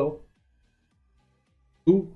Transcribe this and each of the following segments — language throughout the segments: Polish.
Então, do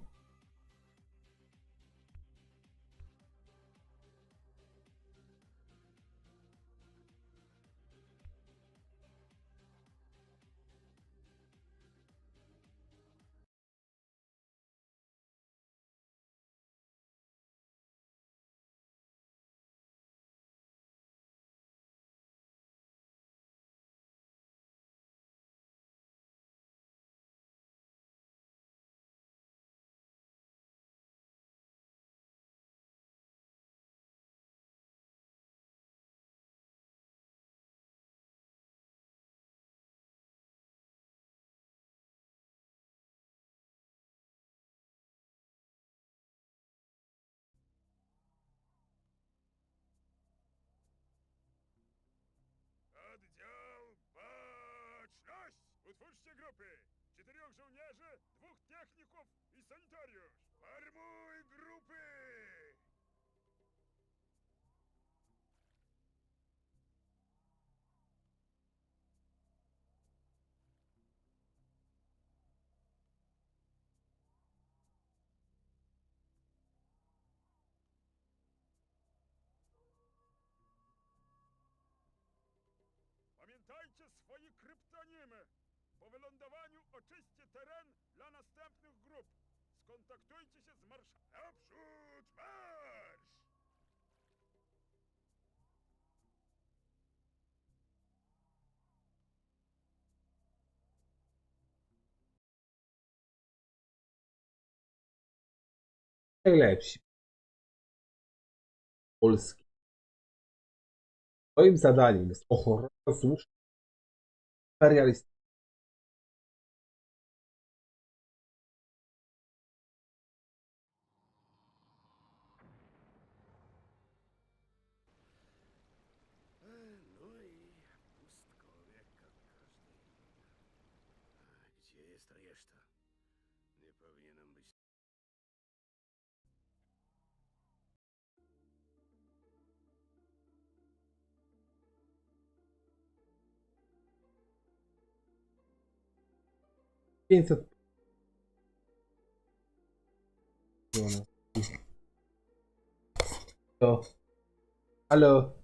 Utwórzcie grupy! Czterech żołnierzy, dwóch techników i sanitariusz! Wylądowaniu oczyście teren dla następnych grup. Skontaktujcie się z marsz... Naprzód marsz! Najlepsi. Polski. Moim zadaniem jest ochrona złóż imperialistycznych. 500. So. Hello.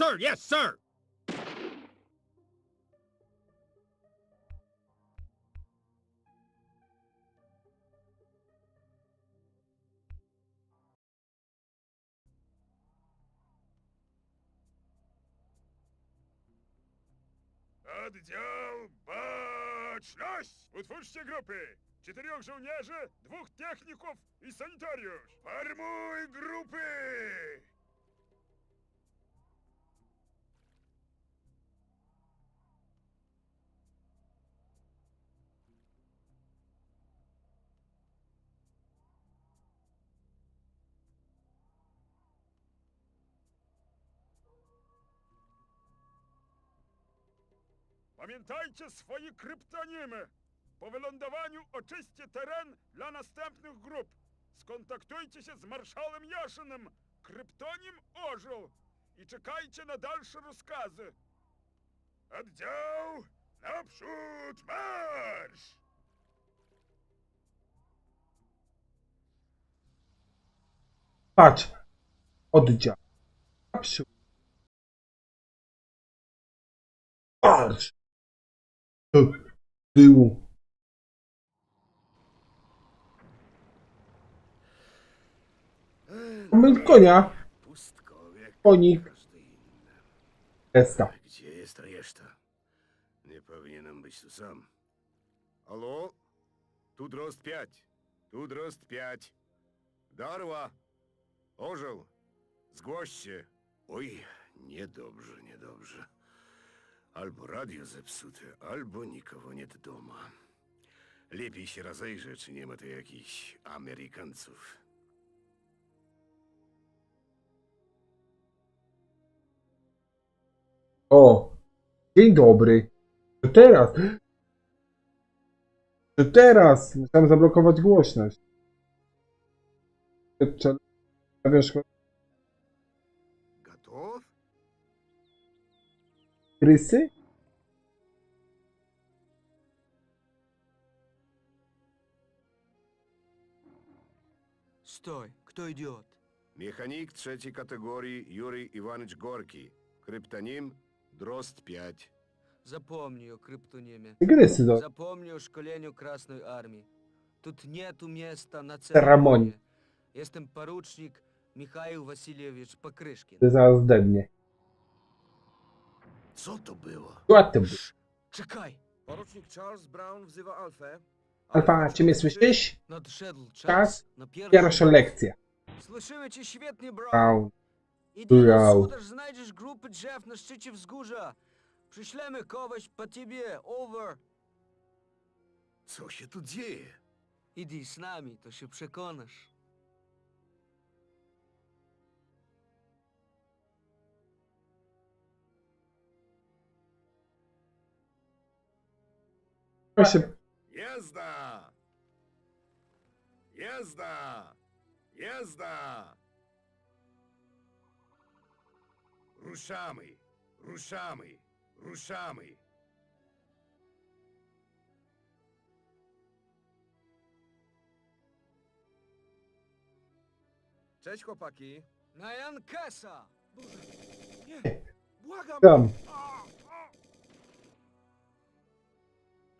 Sir, yes, sir! Oddział Baczność! Utwórzcie grupy! Czterech żołnierzy, dwóch techników i sanitariusz! Formuj grupy! Pamiętajcie swoje kryptonimy! Po wylądowaniu oczyście teren dla następnych grup. Skontaktujcie się z marszałem Jaszynem, kryptonim Orzeł i czekajcie na dalsze rozkazy. Oddział, naprzód marsz! Patrz. Oddział. Naprzód. Marsz tyłu Moment konia. Pustko, każdy inny. Testa. Gdzie jest reszta? Nie powinienem być tu sam. Alo? Tu drost 5. Tu drost 5. Darła! Ożył! Zgłoś się! Oj, niedobrze, niedobrze. Albo radio zepsute, albo nikogo nie doma. Lepiej się rozejrzeć, czy nie ma tu jakichś Amerykańców. O. Dzień dobry. To teraz. To teraz. Musiałem zablokować głośność. Czy- крысы Стой, кто идет? Механик третьей категории Юрий Иванович Горки, Криптоним Дрозд 5. Запомню, криптониме. Запомню школению Красной Армии. Тут нету места на церемонии. Я Jestem поручник Михаил Васильевич Покрышкин. Ты зараз дай мне. Co to było? Ładny był. Czekaj! Porucznik Charles Brown wzywa Alfę. Alfa, czy mnie słyszysz? Nadszedł czas Czas. na pierwszą... Pierwsza lekcja. Słyszymy cię świetnie, bro! Au. Idę na Brał. sudarz, znajdziesz grupy drzew na szczycie wzgórza. Przyślemy kogoś po ciebie, over. Co się tu dzieje? Idę z nami, to się przekonasz. Proszę, Jazda! Jazda! Jazda! Ruszamy! Ruszamy! Ruszamy! Cześć chłopaki. Na Jankesa! Błagam! tam.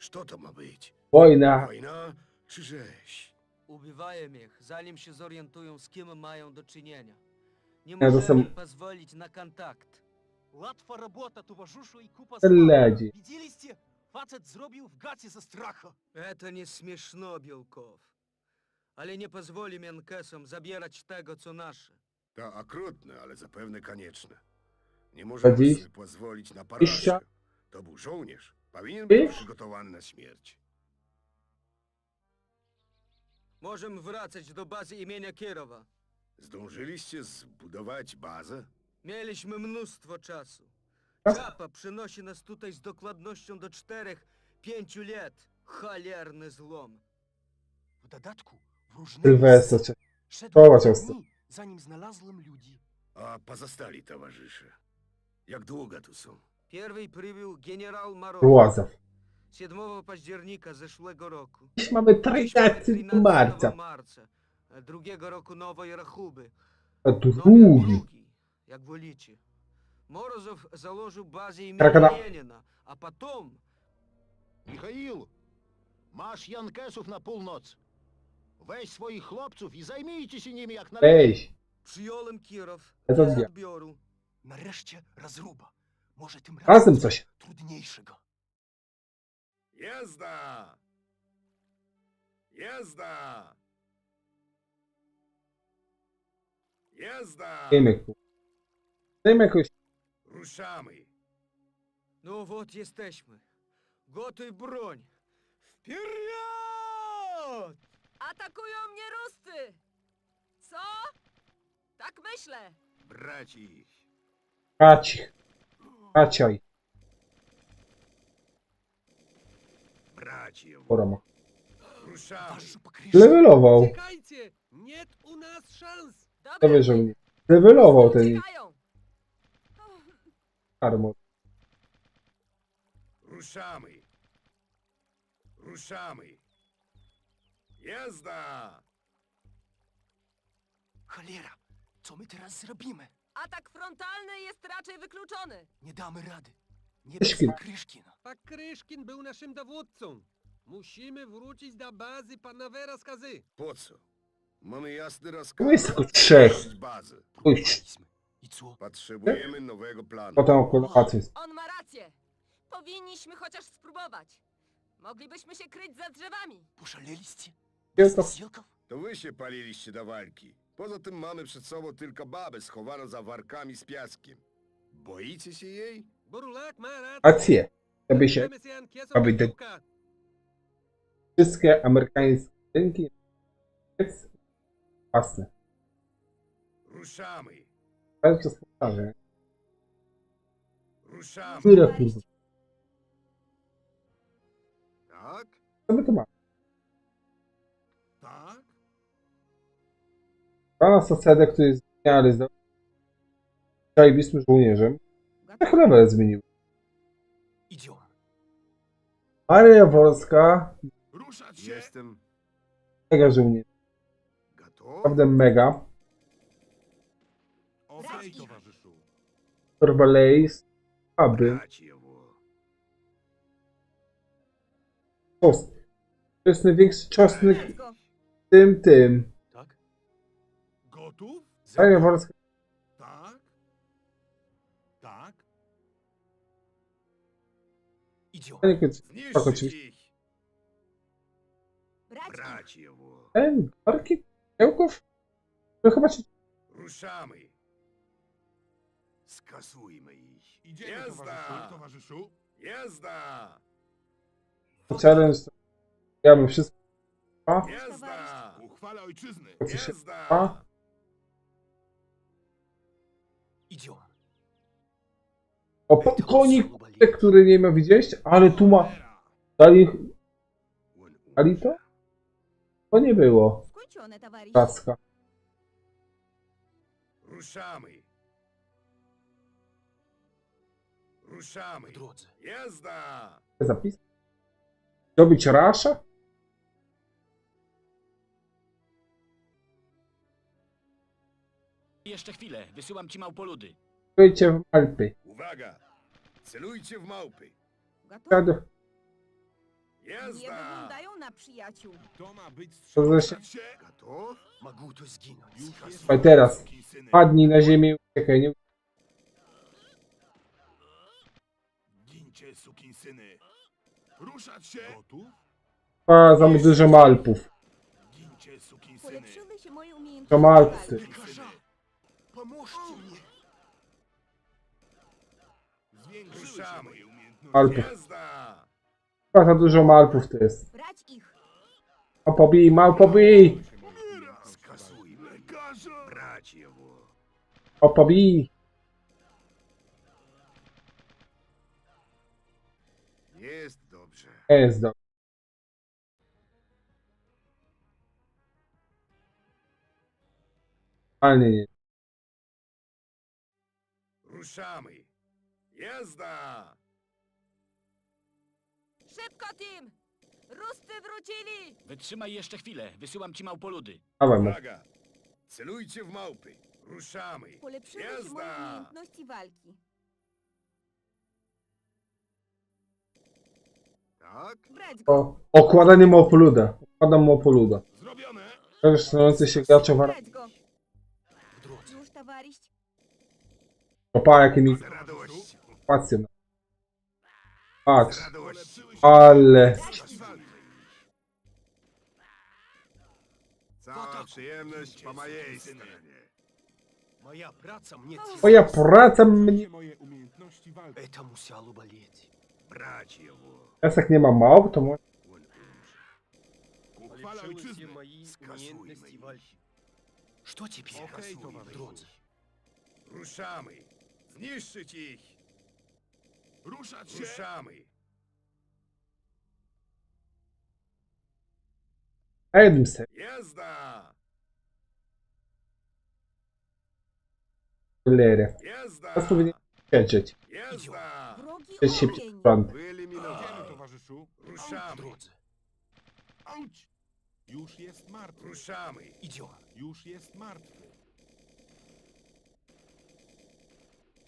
Co to ma być? Wojna. Wojna czy rzeź? Ubywają ich, zanim się zorientują, z kim mają do czynienia. Nie Ja to możemy sam- pozwolić na kontakt. Łatwa robota, towarzyszu i kupa Ledzi. Widzieliście? Facet zrobił w gacie ze stracha. Это не смешно, Белков. Ale nie pozwolimy Jankesom zabierać tego, co nasze. To okrutne, ale zapewne konieczne. Nie możemy Dziś? sobie pozwolić na Iścia? porażkę. To był żołnierz. Powinien być Iść? przygotowany na śmierć. Możemy wracać do bazy imienia Kierowa. Zdążyliście zbudować bazę? Mieliśmy mnóstwo czasu. Czas? Czapa przynosi nas tutaj z dokładnością do czterech, pięciu lat. Cholerny złom. W dodatku w różnych Sylwester. szedł Koła ciasto. zanim znalazłem ludzi. A pozostali towarzysze? Jak długo tu są? Pierwszy przybył generał Marow. Łazaw. 7 października zeszłego roku. Dziś mamy Byliśmy 13 marca. marca. e, Drugiego roku nowej rachuby. A No, drugi. drugi, jak wolicie. Морозов заложил базе имени Крокодил. Ленина, а потом Михаїл, маш янкесów на полноc. Weź swoich chłopców i zajmijcie się nimi jak należy. Weź. przyjąłem Kierów Ja to bez wiem. odbioru. Nareszcie rozruba. Może tym razem Razem coś. trudniejszego. Jazda! Jazda! Jazda! Dajmy ku. Dajmy jakoś. Ruszamy! Ну вот jesteśmy. Gotuj broń. Wперед! Atakują mnie ruscy! Co? Tak myślę. Brać ich! Kaciaj. Bracie, Poroma. Levelował. Uciekajcie! Nie u! To wierzę mnie. Levelował ten uciekają! armor. Ruszamy. Ruszamy. Jazda! Cholera! Co my teraz zrobimy? Atak frontalny jest raczej wykluczony. Nie damy rady. Nie Kryszkin. bez Kryszkina. Pakryszkin był naszym dowódcą. Musimy wrócić do bazy pana rozkazy. Po co? Mamy jasny Tu rozkaz. jest tylko trzech. Opuścić bazę. Próbowaliśmy. I co? Potrzebujemy nowego planu. Potem okulację. On ma rację. Powinniśmy chociaż spróbować. Moglibyśmy się kryć za drzewami. Poszaleliście? Jest to Zasiłków? To wy się paliliście do walki. Poza tym mamy przed sobą tylko babę schowaną za warkami z piaskiem. Boicie się jej? Akcje. Żeby się aby te- wszystkie amerykańskie rynki jest własne. Ruszamy. Ale to spotkanie. Ruszamy. Tak? Co my tu mamy? Pana Sosedę, który jest ale zdał. Zajebistym żołnierzem. Level zmienił. Maria Wolska, Ruszać się! Jestem mega żołnierz. Naprawdę mega. Okej, towarzyszu. Aby. Brać jego. Cios. To jest największy czosnek Let's go. w tym, tym. Maria Wolska. Tak? Tak? Idziemy. Zniszczyć oczywiście. ich! Brać jego. Ten, parki, kiełków. To chyba się Ruszamy. Skasujmy ich. Idziemy, Jazda! towarzyszu. Jazda! challenge. to Ja bym wszystko. Jazda! Uchwala ojczyzny. Jazda! O, po, konik, który nie ma widzieć, ale tu ma. Dali. Ali to? To nie było. Paska. Ruszamy. Ruszamy. Jazda! Zapis. Dobić rasza? Jeszcze chwilę, wysyłam ci małpoludy. Wyjdzie w Alpy. Uwaga! Celujcie w małpy. Dziadu. Jazda! na przyjaciół. To ma być To zresztą- się. Gotów? Mogą tu zginąć. Słuchaj teraz. Padnij na ziemię. Czekaj, nie. Gincie, sukinsyny. Ruszać się. Gotów? Pa, za dużo malpów. Gincie, sukinsyny. się moje umiejętności. To malpcy. Lekarza! Pomóżcie mnie! Zwiększyły się Ruszamy. moje umiejętności. Alpy. Jazda! Pa, za dużo malpów to jest. Brać ich. A pobij, mal pobij. Skasujmy. Lekarza! Brać jego. O pobij. Jest dobrze. Jest do. Ale nie, nie. Ruszamy. Jazda! Szybko, team! Rusty wrócili! Wytrzymaj jeszcze chwilę, wysyłam ci małpoludy. Dawaj mu. Uwaga! Celujcie w małpy. Ruszamy. Polepszyły się moje Jazda! umiejętności walki. Tak? Brać go. O, okładanie mopoluda. Okładam mopoluda. Zrobione. Korzystający się Brać go. Opa, jakie mi Z radością. pacją. Patrz, Z radością. ale. Cała przyjemność po mojej stronie. Moja praca mnie Moja praca mnie. moje umiejętności walki. Это musiało болеть. Brać jego. Piasek nie ma małp, to może. On umrze. Uchwala ojczyzny. мои Skasujmy ich. Что теперь? Okej, В towarzyszu. drodze. Ruszamy. Zniszczyć ich. Ruszać się. Ruszamy. Na jednym sercu. Jazda! Cholera. Jazda! Teraz powinien siedzieć. Jazda! Wrogi Siedzieć się ogień! przed frontem. Idziemy, Wyeliminowany. towarzyszu. W Ruszamy. drodze. Auć! Już jest martwy. Ruszamy. Idziemy. Już jest martwy.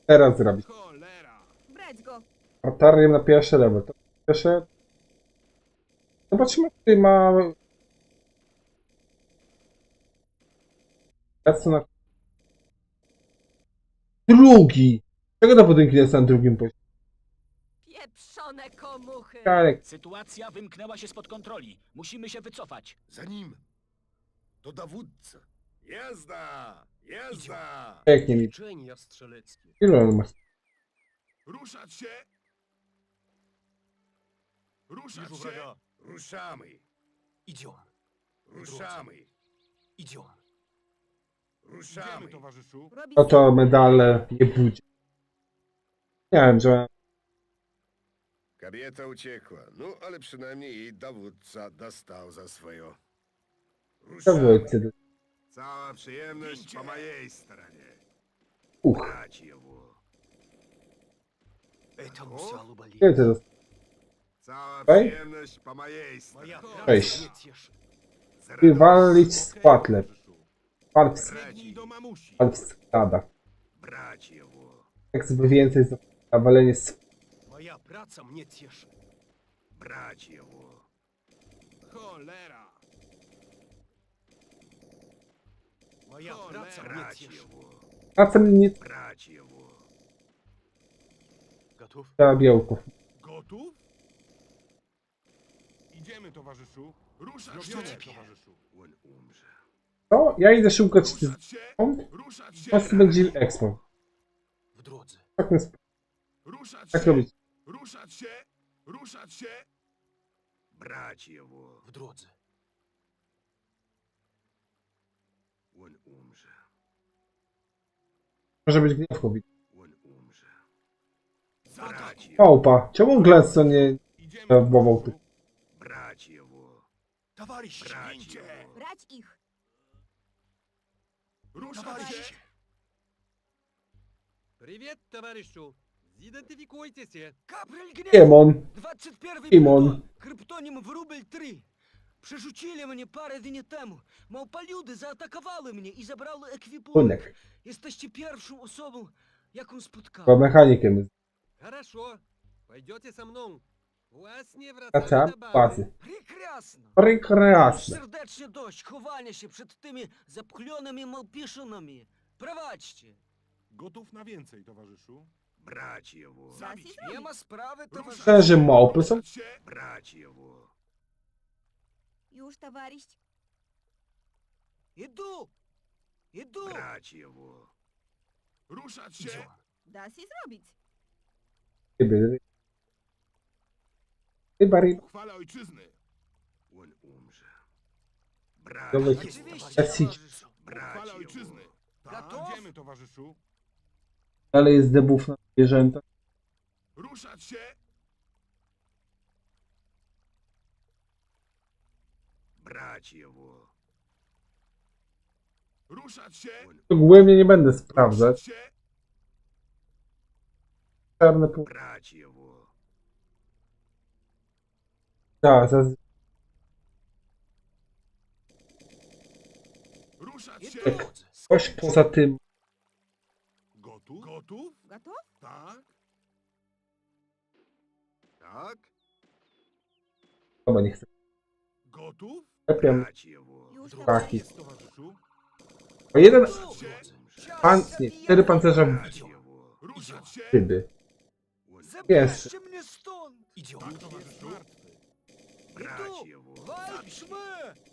Teraz zrobić. Cholera! Brać go! Na pierwszy level. To pierwsze. Zobaczymy, czy ma. Lecę na. Drugi! Czego na budynki jest na drugim poziomie? Pieprzone komuchy! Karek. Sytuacja wymknęła się spod kontroli. Musimy się wycofać. Za nim. To dowódca. Jazda! Jazda! Pięknie mi. Ile on ma? Ruszać się! Ruszać się! wroga. Ruszamy. Idziemy. Ruszamy. Idziemy. Idziemy, Ruszamy. towarzyszu. Robi No to medale nie budzi. Nie wiem, że Kobieta uciekła. No, ale przynajmniej jej dowódca dostał za swoje. to Ruszamy. Cała przyjemność po mojej stronie. Uch. Brać его. Это musiało болеть. Ile to jest? Cała Ej. przyjemność po mojej Моя stronie. праца Cześć. mnie cieszy. Z Ty radością. walić spatle. towarzyszu. Walcz Biegnij do mamusi. w składach. Brać его. Jak sobie więcej za zawalenie z Моя праца mnie cieszy. Brać его. Cholera! Моя Cholera. праца mnie Brać cieszy. его. Czasem nie Brać его. Gotów? trzeba białków. Gotów? Idziemy, towarzyszu. Ruszać No się, co ty? towarzyszu. On umrze. No, ja idę szukać Ruszać się! stąd. Ruszać się! Teraz będzie expo. W drodze. Tak, jest, Ruszać tak się! robić. Ruszać się! Ruszać się! Brać его. W drodze. On umrze. Może być gniew kobiet. On umrze. Za to! Brać его. Małpa. Czemu Glenson nie... Idziemy, Ja wołał towarzyszu. Brać его. Towariście! Brać Gincie. его. Brać ich! Ruszać Товарищи! się! Привет, товарищу! Зидентификуйте się! Капрель гнев! Demon. 21 Тимон. Плутон, Криптонім Врубель 3. Прижучили мені пару днів тому. Мавпалюди заатакували мене і забрали еквіпу. Коник. І стащі першу особу, яку По споткав. механіки ми. Хорошо. Пойдете со мной. Вас врата А це Прекрасно. Прекрасно. Сердечний дощ, ховальніше przed tymi zapchlonymi malpiszonami. Prowadźcie. Gotów na więcej, towarzyszu? Brać его! Zabić! Nie ma sprawy, to Proszę. Це же мавписа. Brać его! Już, towarzysz! Idu! Idu! Brać его. Ruszać się! Idziemy. Da się zrobić! ryby. Chyba ryb. Chwala ojczyzny! On umrze. Brać Dobra, его. Oczywiście, Jasić. towarzyszu. Brać Chwala его. ojczyzny! Tak, Gotów? idziemy, towarzyszu. Ale jest debuff na zwierzęta. Ruszać się! Brać jego. Ruszać się! Nie będę sprawdzać. Czarne pół. Brać jego. Tak, zaraz Ruszać się! Tak. Coś poza tym. Gotów? Gotów? Gotów? Tak? Tak? Chyba nie chcę. Gotów? Lepiam. Taki. O jeden... Pan... Nie, cztery pancerza w... Jest.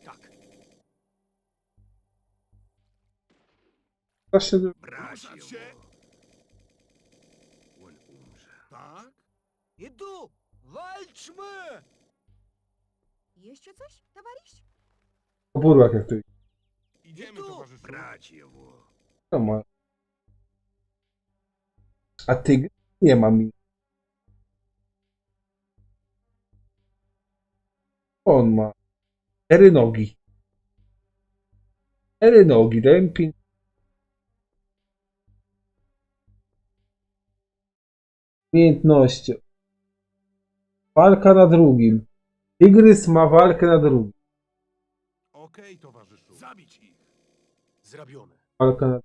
Tak. Zawsze... Tak? Idu! Walczmy! Jeszcze coś, towarzysz? Po burłach jak tu Idziemy, Idu! towarzyszu. Brać его. to ma. A ty nie ma mi. On ma cztery nogi. Cztery nogi, dałem pięć. Umiejętności. Walka na drugim. Tygrys ma walkę na drugim. Okej, towarzyszu. Zabić ich. Zrobione. Walka na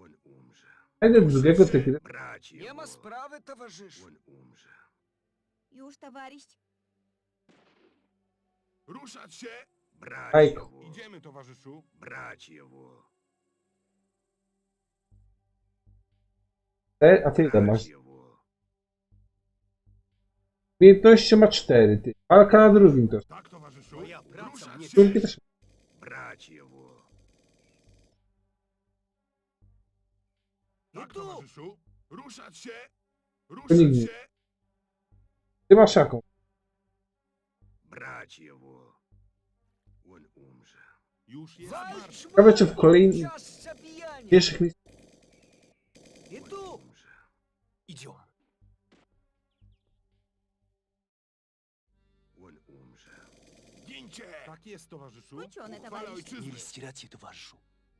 On umrze. Znajdę drugiego tygrysa. Brać Nie его. ma sprawy, towarzyszu. Он umrze. Już, towarzysz. Ruszać się. Brać Ajku. его. Idziemy, towarzyszu. Brać его. Te- A ty ile Brać masz? его. Umiejętności ma cztery, ty. Walka nad drugim też. Tak, towarzyszu. Moja praca nie... Czwórki też. Brać jego. No tak, towarzyszu. Ruszać się. Ruszać się. Ty masz jaką? Brać jego. On umrze. Już jest Ciekawe, czy w kolejnych pierwszych miejscach jest, towarzyszu. Uczone, Uchwala towarzyszu. ojczyzny. Mieliście rację, towarzyszu.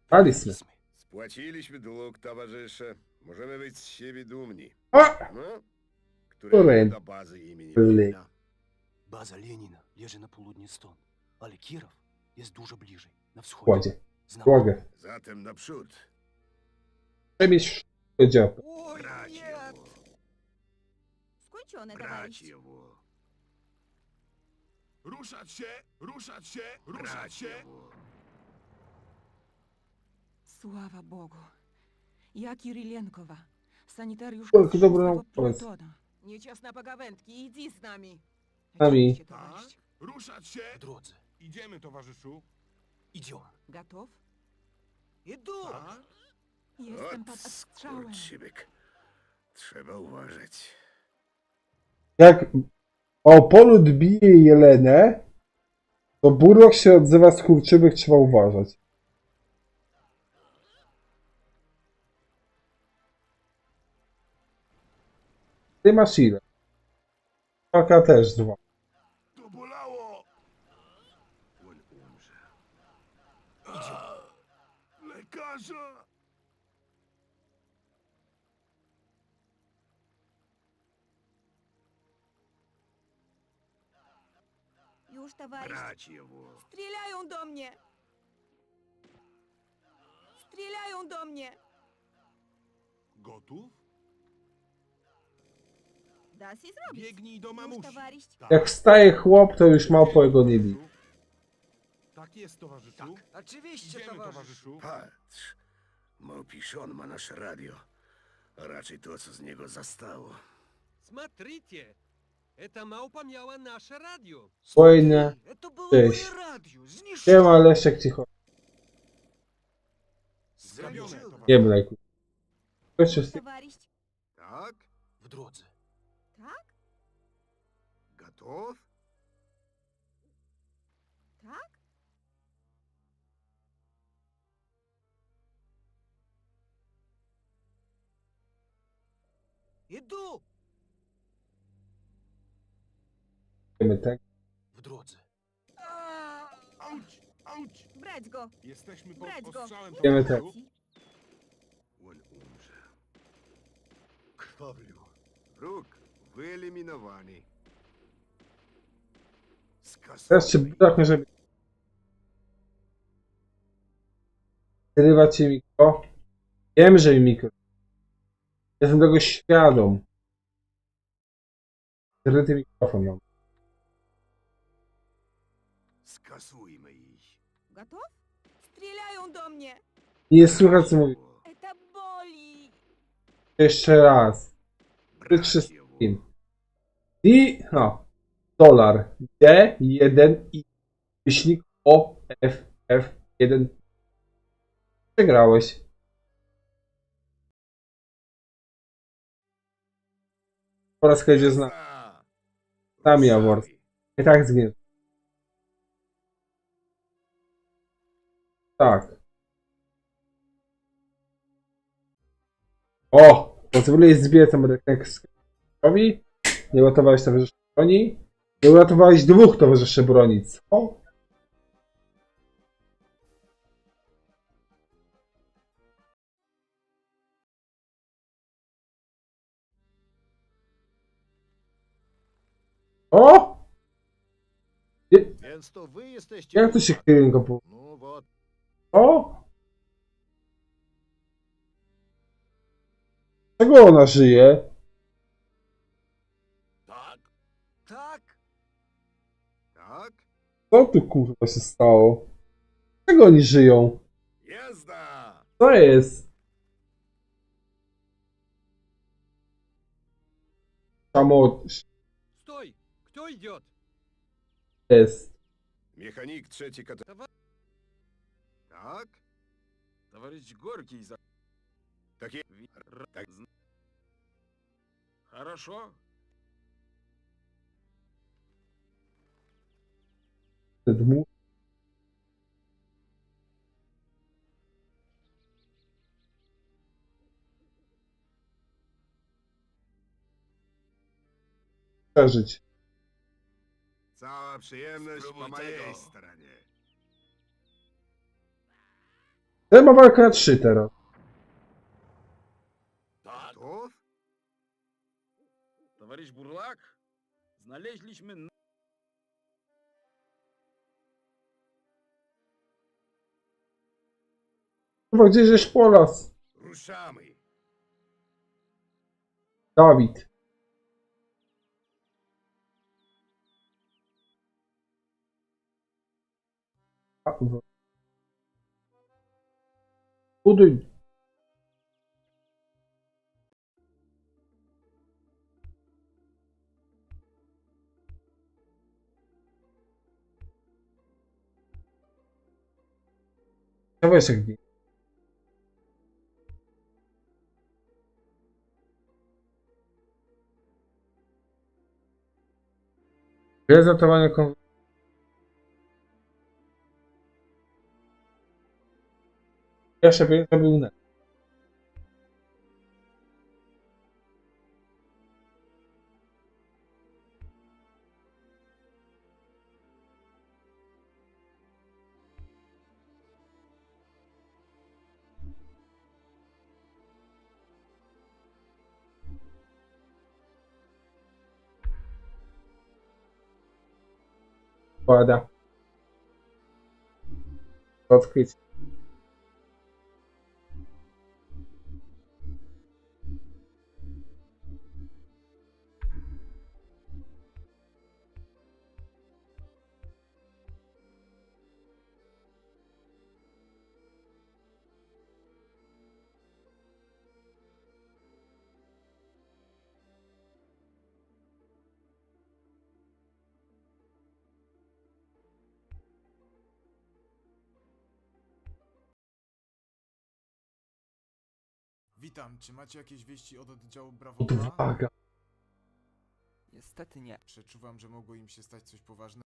Daliśmy. Spłaciliśmy dług, towarzysze. Możemy być z siebie dumni. A! No? Które Której? do bazy imienia Ly. Lenina. Baza Lenina leży na południe stąd, ale Kirów jest dużo bliżej, na wschodzie. Kładzie. Znam. Drogę. Zatem naprzód. Przemieść do działka. Ой, нет! его. Towarzysz. его. Ruszać się. Ruszać się. Ruszać Brać się. его. Слава Богу. Я Кириленкова, санитарюшка Ой, ты добрый шестого молодец. Плутона. Нечестно поговентки, иди с нами. Нами. Идемте, Tak. товарищ. Ruszać się. W drodze. Idziemy, towarzyszu. Idziemy. Готов? Idu! Tak. Jestem pod Ot, ostrzałem. skurczybyk. Trzeba uważać. Jak Opolut bije Jelenę, to Burok się odzywa z kurczywych, trzeba uważać. Ty masz ile? Paka też dwa. Już, towarzysz. Brać его. Strzelają do mnie! Strzelają do mnie! Gotów? Da się zrobić. Biegnij do Już, mamusi. towarzysz. Tak. Jak wstaje chłop, to już małpo jego nie bije. Tak jest, towarzyszu. Oczywiście, Idziemy, towarzyszu. towarzyszu. Patrz. Małpiszon ma nasze radio. A raczej to, co z niego zostało. Смотрите, эта мałpa miała nasze radio. Wojna. To było Cześć. moje radio, zniszczone. Siema, Leszek, cicho. Zrobione, Skończyłem. towarzyszu. Nie mlejku. Proszę, Już, towarzysz. Tak? W drodze. Tak? Gotów? Tak? Idu! wiemy tak. W drodze. Auć, auć. Brać go! Jesteśmy pod Brać go. ostrzałem, Wiemy towarzyszu. On umrze. Krwawił. Wróg wyeliminowany. Teraz czy Burak może Zrywać się mikro? Wiem, że mi mikro. Jestem tego świadom. Zryty mikrofon mam. Skasujmy ich. Gotów? Strzelają do mnie! Nie słychać co mówi. Boli! Jeszcze raz. Brać wszystkim. I no. Dolar. D1 i myślnik O F F1. Przegrałeś. Po raz kolejny ja, Wors. I tak zginie. Tak. O! Pozwoliłeś zbierać zbijać amerykańskowi, nie uratowałeś towarzyszy broni, nie uratowałeś dwóch towarzyszy broni, co? O! Więc to wy jesteście. Jak to się kierunku? O! Czego ona żyje? Tak. Tak. Tak. Co tu kurwa się stało? Czego oni żyją? Jazda. Co jest? Samo Stój. Kto idzie? jest. Mechanik trzeci kategorii. Так? Товарищ Горький за... Какие... Так... Хорошо. Скажите, скажете? Цела по моей стороне. Ja ma walkę na 3 teraz. Gotów? Товарищ Бурлак, znaleźliśmy... n- Kurwa, gdzie żeś polas? Ruszamy. Dawid. A, kurwa. будуть. Давай, Сергей. Без этого не. Jeszcze bym zrobił net. Kłada. Odkryć. Witam, czy macie jakieś wieści od oddziału Brawo 2? Odwaga. Niestety nie. Przeczuwam, że mogło im się stać coś poważnego.